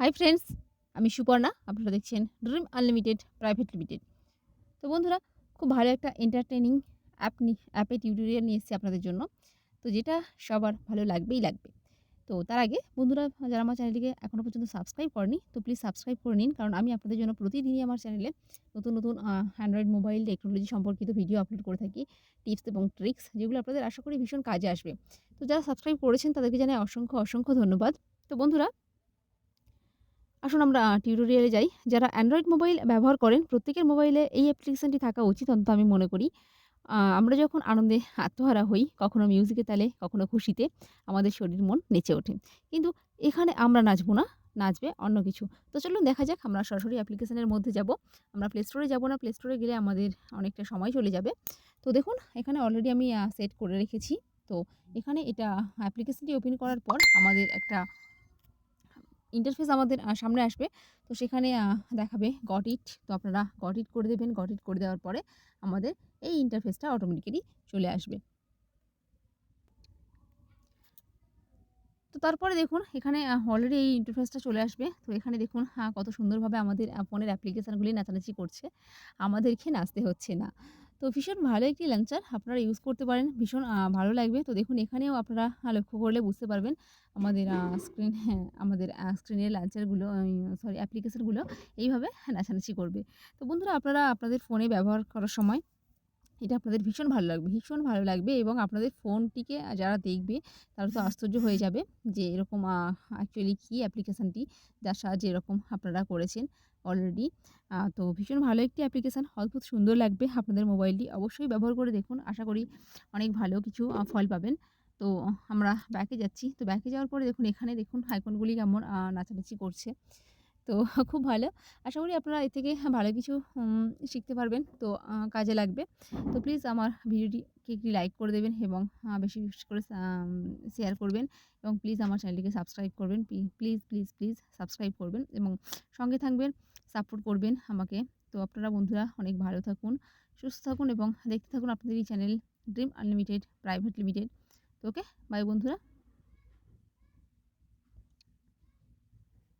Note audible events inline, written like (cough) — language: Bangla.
হাই ফ্রেন্ডস, আমি সুপর্ণা, আপনারা দেখছেন ড্রিম আনলিমিটেড প্রাইভেট লিমিটেড। তো বন্ধুরা, খুব ভালো একটা এন্টারটেনিং অ্যাপ অ্যাপে টিউটোরিয়াল নিয়ে এসেছি আপনাদের জন্য। তো যেটা সবার ভালো লাগবেই লাগবে। তো তার আগে বন্ধুরা, যারা আমার চ্যানেলটিকে এখনও পর্যন্ত সাবস্ক্রাইব করেনি, তো প্লিজ সাবস্ক্রাইব করে নিন। কারণ আমি আপনাদের জন্য প্রতিদিনই আমার চ্যানেলে নতুন নতুন অ্যান্ড্রয়েড মোবাইল টেকনোলজি সম্পর্কিত ভিডিও আপলোড করে থাকি। টিপস এবং ট্রিক্স যেগুলো আপনাদের আশা করি ভীষণ কাজে আসবে। তো যারা সাবস্ক্রাইব করেছেন, তাদেরকে জানাই অসংখ্য অসংখ্য ধন্যবাদ। তো বন্ধুরা আসুন আমরা টিউটোরিয়ালে যাই। যারা অ্যান্ড্রয়েড মোবাইল ব্যবহার করেন, প্রত্যেকের মোবাইলে এই অ্যাপ্লিকেশানটি থাকা উচিত অন্তত আমি মনে করি। আমরা যখন আনন্দে আত্মহারা হই, কখনো মিউজিকে তালে, কখনো খুশিতে, আমাদের শরীর মন নেচে ওঠে। কিন্তু এখানে আমরা নাচবো না, নাচবে অন্য কিছু। তো চলুন দেখা যাক, আমরা সরাসরি অ্যাপ্লিকেশানের মধ্যে যাব। আমরা প্লে স্টোরে যাব না প্লে স্টোরে গেলে আমাদের অনেকটা সময় চলে যাবে। তো দেখুন, এখানে অলরেডি আমি সেট করে রেখেছি। তো এখানে এটা অ্যাপ্লিকেশানটি ওপেন করার পর আমাদের একটা ইন্টারফেস আমাদের সামনে আসবে। তো সেখানে দেখাবে গট ইট তো আপনারা গট ইট করে দেবেন। গট ইট করে দেওয়ার পরে আমাদের এই ইন্টারফেসটা অটোমেটিক্যালি চলে আসবে। তো তারপরে দেখুন, এখানে অলরেডি এই ইন্টারফেসটা চলে আসবে। তো এখানে দেখুন কত সুন্দরভাবে আমাদের ফোনের অ্যাপ্লিকেশানগুলি নাচানাচি করছে। আমাদেরকে নাচতে হচ্ছে না। তো ভীষণ ভালো একটি ল্যাংচার আপনারা ইউজ করতে পারেন। ভীষণ ভালো লাগবে। তো দেখুন, এখানেও আপনারা লক্ষ্য করলে বুঝতে পারবেন আমাদের স্ক্রিন হ্যাঁ আমাদের স্ক্রিনের ল্যাঞ্চারগুলো সরি অ্যাপ্লিকেশানগুলো এইভাবে নাচানাচি করবে। তো বন্ধুরা, আপনারা আপনাদের ফোনে ব্যবহার করার সময় এটা আপনাদের ভীষণ ভালো লাগবে, ভীষণ ভালো লাগবে এবং আপনাদের ফোনটিকে যারা দেখবে তারা তো আশ্চর্য হয়ে যাবে যে এরকম অ্যাকচুয়ালি কী অ্যাপ্লিকেশানটি যার সাহায্যে এরকম আপনারা করেছেন অলরেডি তো ভীষণ ভালো একটি অ্যাপ্লিকেশান অদ্ভুত সুন্দর লাগবে আপনাদের মোবাইলটি অবশ্যই ব্যবহার করে দেখুন, আশা করি অনেক ভালো কিছু ফল পাবেন। তো আমরা ব্যাকে যাচ্ছি, তো ব্যাকে যাওয়ার পরে দেখুন এখানে দেখুন আইকনগুলি কেমন নাচানাচি করছে। তো (laughs) খুব ভালো। আশা করি আপনারা এর থেকে ভালো কিছু শিখতে পারবেন। তো কাজে লাগবে। তো প্লিজ আমার ভিডিওটিকে একটি লাইক করে দেবেন এবং বেশি বেশি করে শেয়ার করবেন এবং প্লিজ আমার চ্যানেলটিকে সাবস্ক্রাইব করবেন। প্লিজ প্লিজ প্লিজ সাবস্ক্রাইব করবেন এবং সঙ্গে থাকবেন সাপোর্ট করবেন আমাকে। তো আপনারা বন্ধুরা অনেক ভালো থাকুন, সুস্থ থাকুন এবং দেখতে থাকুন আপনাদের এই channel dream unlimited private limited তো ওকে বাই বন্ধুরা।